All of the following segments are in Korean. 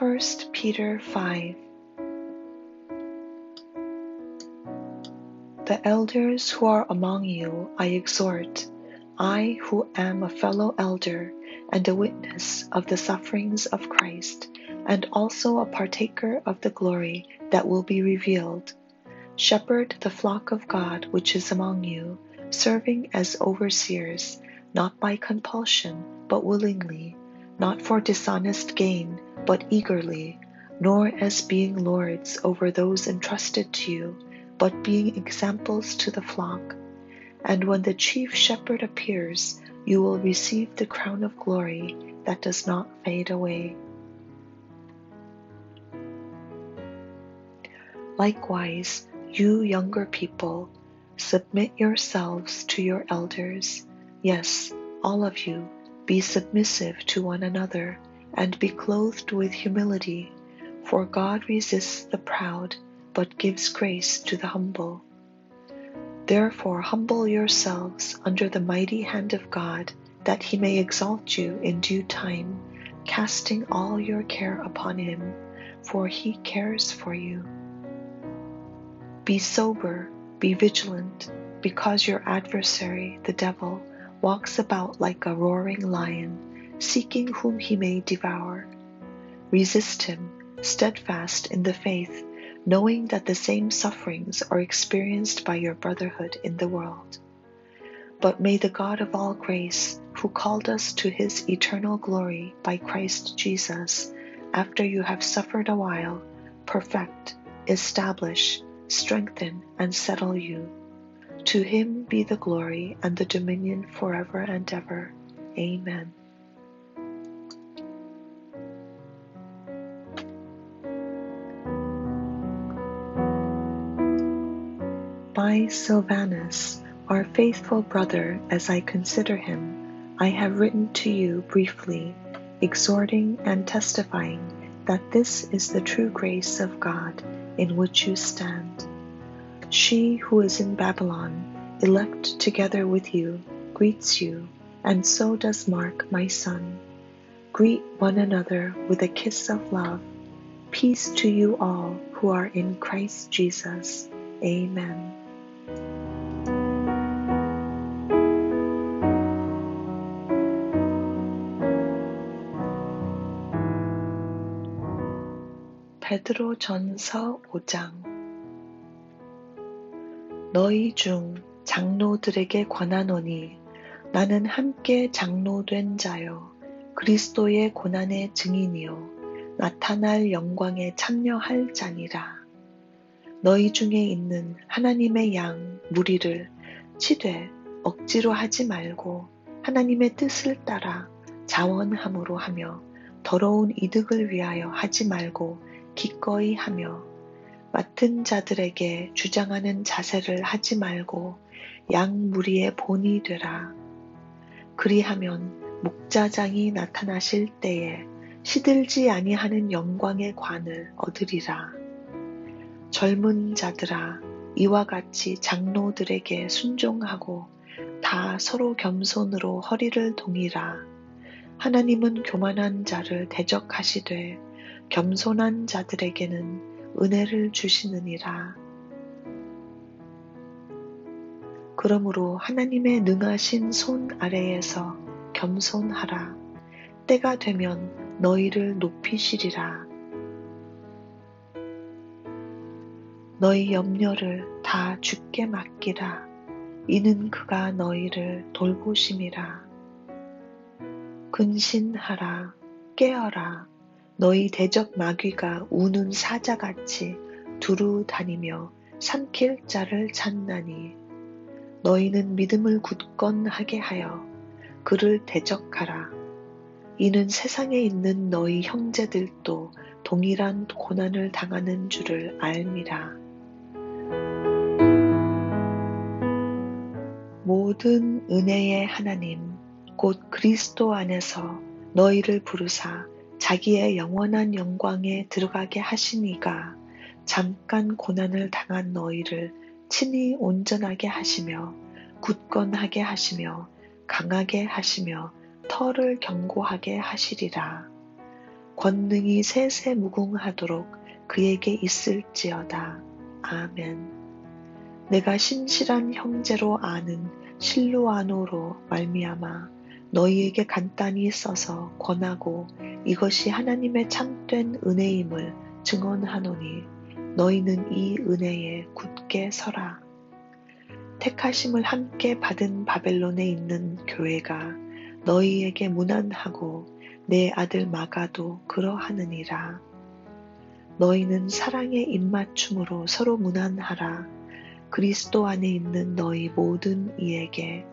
1 Peter 5 The elders who are among you I exhort, I who am a fellow elder and a witness of the sufferings of Christ, and also a partaker of the glory that will be revealed. Shepherd the flock of God which is among you, serving as overseers, not by compulsion, but willingly, not for dishonest gain, but eagerly, nor as being lords over those entrusted to you, but being examples to the flock. And when the chief shepherd appears, you will receive the crown of glory that does not fade away. Likewise, you younger people, submit yourselves to your elders. Yes, all of you, be submissive to one another, and be clothed with humility, for God resists the proud, but gives grace to the humble. Therefore, humble yourselves under the mighty hand of God, that he may exalt you in due time, casting all your care upon him, for he cares for you. Be sober, be vigilant, because your adversary, the devil, walks about like a roaring lion, seeking whom he may devour. Resist him, steadfast in the faith, knowing that the same sufferings are experienced by your brotherhood in the world. But may the God of all grace, who called us to his eternal glory by Christ Jesus, after you have suffered a while, perfect, establish, strengthen, and settle you. To him be the glory and the dominion forever and ever. Amen. By Silvanus, our faithful brother, as I consider him, I have written to you briefly, exhorting and testifying that this is the true grace of God in which you stand. She who is in Babylon, elect together with you, greets you, and so does Mark, my son. Greet one another with a kiss of love. Peace to you all who are in Christ Jesus. Amen. 베드로 전서 5장 너희 중 장로들에게 권하노니 나는 함께 장로된 자요. 그리스도의 고난의 증인이요. 나타날 영광에 참여할 자니라. 너희 중에 있는 하나님의 양 무리를 치되 억지로 하지 말고 하나님의 뜻을 따라 자원함으로 하며 더러운 이득을 위하여 하지 말고 기꺼이 하며 맡은 자들에게 주장하는 자세를 하지 말고 양 무리의 본이 되라. 그리하면 목자장이 나타나실 때에 시들지 아니하는 영광의 관을 얻으리라. 젊은 자들아 이와 같이 장로들에게 순종하고 다 서로 겸손으로 허리를 동이라. 하나님은 교만한 자를 대적하시되 겸손한 자들에게는 은혜를 주시느니라. 그러므로 하나님의 능하신 손 아래에서 겸손하라. 때가 되면 너희를 높이시리라. 너희 염려를 다 죽게 맡기라. 이는 그가 너희를 돌보심이라. 근신하라. 깨어라. 너희 대적 마귀가 우는 사자같이 두루 다니며 삼킬 자를 찾나니 너희는 믿음을 굳건 하게 하여 그를 대적하라. 이는 세상에 있는 너희 형제들도 동일한 고난을 당하는 줄을 알미라. 모든 은혜의 하나님, 곧 그리스도 안에서 너희를 부르사 자기의 영원한 영광에 들어가게 하시니가 잠깐 고난을 당한 너희를 친히 온전하게 하시며 굳건하게 하시며 강하게 하시며 터를 견고하게 하시리라. 권능이 세세 무궁하도록 그에게 있을지어다. 아멘. 내가 신실한 형제로 아는 실로아노로 말미암아 너희에게 간단히 써서 권하고 이것이 하나님의 참된 은혜임을 증언하노니 너희는 이 은혜에 굳게 서라. 택하심을 함께 받은 바벨론에 있는 교회가 너희에게 무난하고 내 아들 마가도 그러하느니라. 너희는 사랑의 입맞춤으로 서로 무난하라. 그리스도 안에 있는 너희 모든 이에게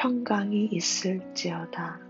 평강이 있을지어다.